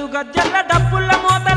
గజ్జల్ల డబ్బుల మోత